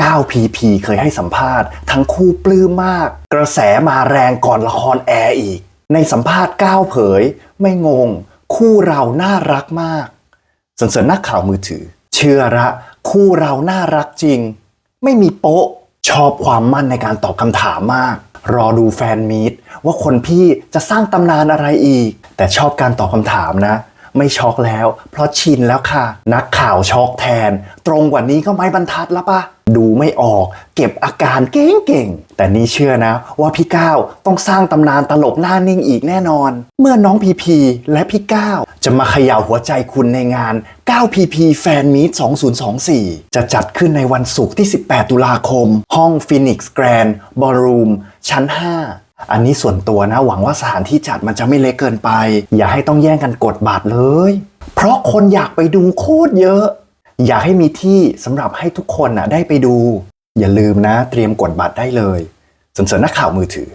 9 PP เคยให้สัมภาษณ์ ทั้งคู่ปลื้มมาก กระแสมาแรงก่อนละครแอร์อีก ในสัมภาษณ์ก้าวเผย ไม่งง คู่เราน่ารักมากสันเสริญนักข่าวมือถือ เชื่อละคู่เราน่ารักจริง ไม่มีโป๊ะ ชอบความมั่นในการตอบคำถามมาก รอดูแฟนมีตว่าคนพี่จะสร้างตำนานอะไรอีก แต่ชอบการตอบคำถามนะ ไม่ช็อกแล้ว เพราะชินแล้วค่ะ นักข่าวช็อกแทน ตรงกว่านี้ก็ไม้บรรทัดล้วปะดูไม่ออก เก็บอาการเก่งๆแต่นี่เชื่อนะ ว่าพี่ก้าวต้องสร้างตำนานตลกหน้านิ่งอีกแน่นอน เมื่อน้องพีพีและพี่ก้าวจะมาเขย่าหัวใจคุณในงาน9 PP แฟนมีต2024 จะจัดขึ้นในวันศุกร์ที่ 18 ตุลาคม ห้อง Phoenix Grand Ballroom ชั้น 5 อันนี้ส่วนตัวนะหวังว่าสถานที่จัดมันจะไม่เล็กเกินไป อย่าให้ต้องแย่งกันกดบัตรเลย เพราะคนอยากไปดูโคตรเยอะ อยากให้มีที่สำหรับให้ทุกคนนะได้ไปดู อย่าลืมนะ เตรียมกดบัตรได้เลยสนเสริญนักข่าวมือถือ